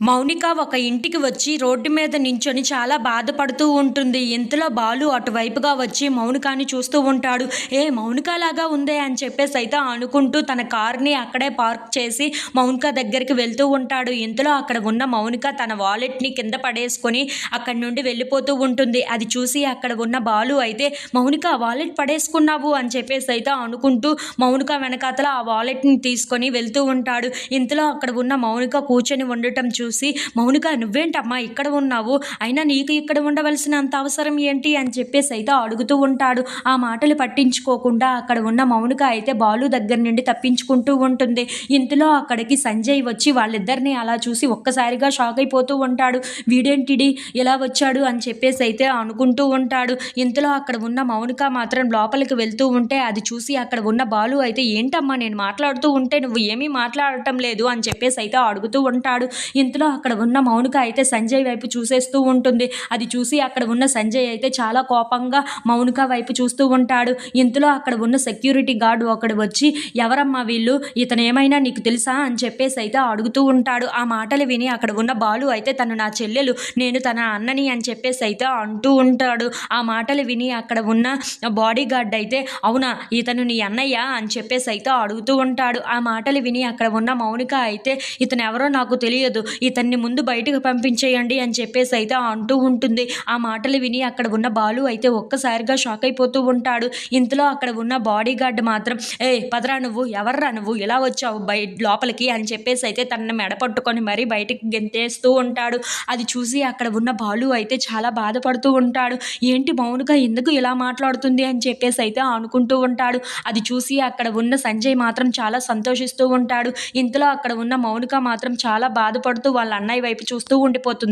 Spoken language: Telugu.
మౌనిక ఒక ఇంటికి వచ్చి రోడ్డు మీద నించొని చాలా బాధపడుతూ ఉంటుంది. ఇంతలో బాలు అటువైపుగా వచ్చి మౌనికాని చూస్తూ ఉంటాడు. ఏ మౌనిక లాగా ఉందే? అని చెప్పేసి అయితే అనుకుంటూ తన కార్ని అక్కడే పార్క్ చేసి మౌనిక దగ్గరికి వెళ్తూ ఉంటాడు. ఇంతలో అక్కడ ఉన్న మౌనిక తన వాలెట్ని కింద పడేసుకొని అక్కడి నుండి వెళ్ళిపోతూ ఉంటుంది. అది చూసి అక్కడ ఉన్న బాలు అయితే మౌనిక వాలెట్ పడేసుకున్నావు? అని చెప్పేసి అయితే అనుకుంటూ మౌనిక వెనకాతల ఆ వాలెట్ని తీసుకొని వెళ్తూ ఉంటాడు. ఇంతలో అక్కడ ఉన్న మౌనిక కూర్చొని ఉండటం చూ చూసి మౌనిక నువ్వేంటమ్మా ఇక్కడ ఉన్నావు? అయినా నీకు ఇక్కడ ఉండవలసిన అంత అవసరం ఏంటి? అని చెప్పేసి అయితే అడుగుతూ ఉంటాడు. ఆ మాటలు పట్టించుకోకుండా అక్కడ ఉన్న మౌనిక అయితే బాలు దగ్గర నుండి తప్పించుకుంటూ ఉంటుంది. ఇంతలో అక్కడికి సంజయ్ వచ్చి వాళ్ళిద్దరిని అలా చూసి ఒక్కసారిగా షాక్ అయిపోతూ ఉంటాడు. వీడేంటిడి? ఎలా వచ్చాడు? అని చెప్పేసి అయితే అనుకుంటూ ఉంటాడు. ఇంతలో అక్కడ ఉన్న మౌనిక మాత్రం లోపలికి వెళ్తూ ఉంటే అది చూసి అక్కడ ఉన్న బాలు అయితే ఏంటమ్మా నేను మాట్లాడుతూ ఉంటే నువ్వు ఏమీ మాట్లాడటం లేదు అని చెప్పేసి అయితే అడుగుతూ ఉంటాడు. స్థితిలో అక్కడ ఉన్న మౌనిక అయితే సంజయ్ వైపు చూసేస్తూ ఉంటుంది. అది చూసి అక్కడ ఉన్న సంజయ్ అయితే చాలా కోపంగా మౌనిక వైపు చూస్తూ ఉంటాడు. ఇంతలో అక్కడ ఉన్న సెక్యూరిటీ గార్డు ఒకడు వచ్చి ఎవరమ్మా వీళ్ళు? ఇతను ఏమైనా నీకు తెలుసా? అని చెప్పేసి అయితే అడుగుతూ ఉంటాడు. ఆ మాటలు విని అక్కడ ఉన్న బాలు అయితే తను నా చెల్లెలు నేను తన అన్నని అని చెప్పేసి అయితే అంటూ ఉంటాడు. ఆ మాటలు విని అక్కడ ఉన్న బాడీ గార్డ్ అయితే అవునా ఇతను నీ అన్నయ్య? అని చెప్పేసి అయితే అడుగుతూ ఉంటాడు. ఆ మాటలు విని అక్కడ ఉన్న మౌనిక అయితే ఇతను ఎవరో నాకు తెలియదు. ఇతన్ని ముందు బయటకు పంపించేయండి అని చెప్పేసి అయితే అంటూ ఉంటుంది. ఆ మాటలు విని అక్కడ ఉన్న బాలు అయితే ఒక్కసారిగా షాక్ అయిపోతూ ఉంటాడు. ఇంతలో అక్కడ ఉన్న బాడీ గార్డ్ మాత్రం ఏ పదరా నువ్వు? ఎవర్రా నువ్వు? ఇలా వచ్చావు బయ లోపలికి? అని చెప్పేసి అయితే తనని మెడ పట్టుకొని మరీ బయటికి గెంతేస్తూ ఉంటాడు. అది చూసి అక్కడ ఉన్న బాలు అయితే చాలా బాధపడుతూ ఉంటాడు. ఏంటి మౌనుగా ఎందుకు ఇలా మాట్లాడుతుంది? అని చెప్పేసి అయితే అనుకుంటూ ఉంటాడు. అది చూసి అక్కడ ఉన్న సంజయ్ మాత్రం చాలా సంతోషిస్తూ ఉంటాడు. ఇంతలో అక్కడ ఉన్న మౌనిక మాత్రం చాలా బాధపడుతూ వాళ్ళ అన్నయ్య వైపు చూస్తూ ఉండిపోతుంది.